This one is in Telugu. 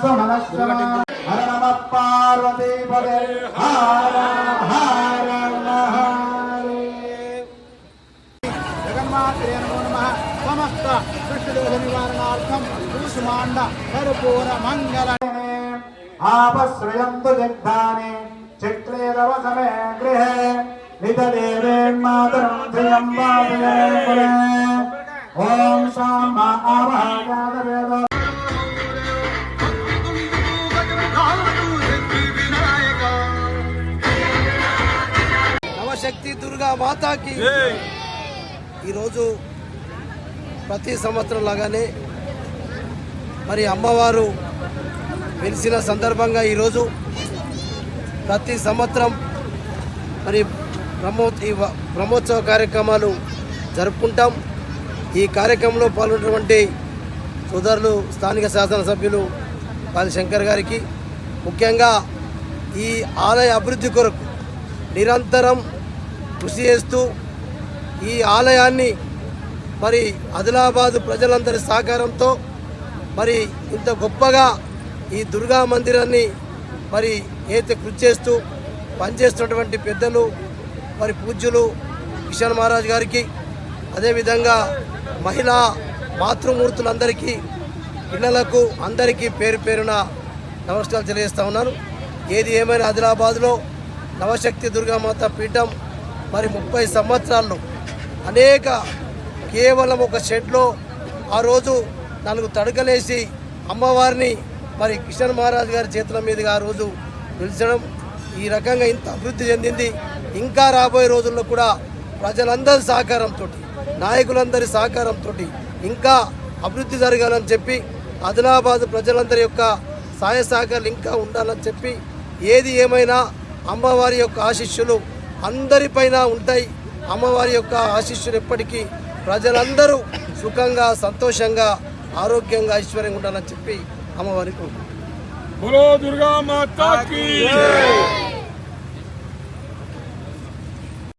सुमनश्रवण हर नमः पार्वती पदे हर हर जगन्माते नमो नमः समस्त कृष्णदोष निवारणार्थं कुसुमाण्ड कर्पूर मङ्गल आपश्रयन्तु जग्धाने चक्रे रवसमे गृहे नितदेवे मातरं धियं वादये पुरे ॐ शां मा आवः దుర్గా మాతాకి. ఈరోజు ప్రతి సంవత్సరం లాగానే మరి అమ్మవారు వెలిసిన సందర్భంగా ఈరోజు ప్రతి సంవత్సరం మరి బ్రహ్మో బ్రహ్మోత్సవ కార్యక్రమాలు జరుపుకుంటాం. ఈ కార్యక్రమంలో పాల్గొన్నటువంటి సోదరులు స్థానిక శాసనసభ్యులు పాలి శంకర్ గారికి. ముఖ్యంగా ఈ ఆలయ అభివృద్ధి కొరకు నిరంతరం కృషి చేస్తూ ఈ ఆలయాన్ని మరి ఆదిలాబాదు ప్రజలందరి సహకారంతో మరి ఇంత గొప్పగా ఈ దుర్గా మందిరాన్ని మరి ఏదైతే కృషి చేస్తూ పనిచేస్తున్నటువంటి పెద్దలు మరి పూజ్యులు కిషన్ మహారాజ్ గారికి అదేవిధంగా మహిళా మాతృమూర్తులందరికీ పిల్లలకు అందరికీ పేరు పేరున నమస్కారాలు తెలియజేస్తా ఉన్నాను. ఏది ఏమైనా ఆదిలాబాద్లో నవశక్తి దుర్గామాత పీఠం మరి ముప్పై సంవత్సరాల్లో అనేక కేవలం ఒక షెడ్లో ఆ రోజు నాలుగు తడకలేసి అమ్మవారిని మరి కిషన్ మహారాజ్ గారి చేతుల మీదుగా ఆ రోజు పిలిచడం ఈ రకంగా ఇంత అభివృద్ధి చెందింది. ఇంకా రాబోయే రోజుల్లో కూడా ప్రజలందరి సహకారంతో నాయకులందరి సహకారంతో ఇంకా అభివృద్ధి జరగాలని చెప్పి ఆదిలాబాద్ ప్రజలందరి యొక్క సహాయ సహకారాలు ఇంకా ఉండాలని చెప్పి ఏది ఏమైనా అమ్మవారి యొక్క ఆశిష్యులు అందరిపైన ఉంటాయి. అమ్మవారి యొక్క ఆశీస్సులు ఎప్పటికీ ప్రజలందరూ సుఖంగా సంతోషంగా ఆరోగ్యంగా ఐశ్వర్యంగా ఉండాలని చెప్పి అమ్మవారికి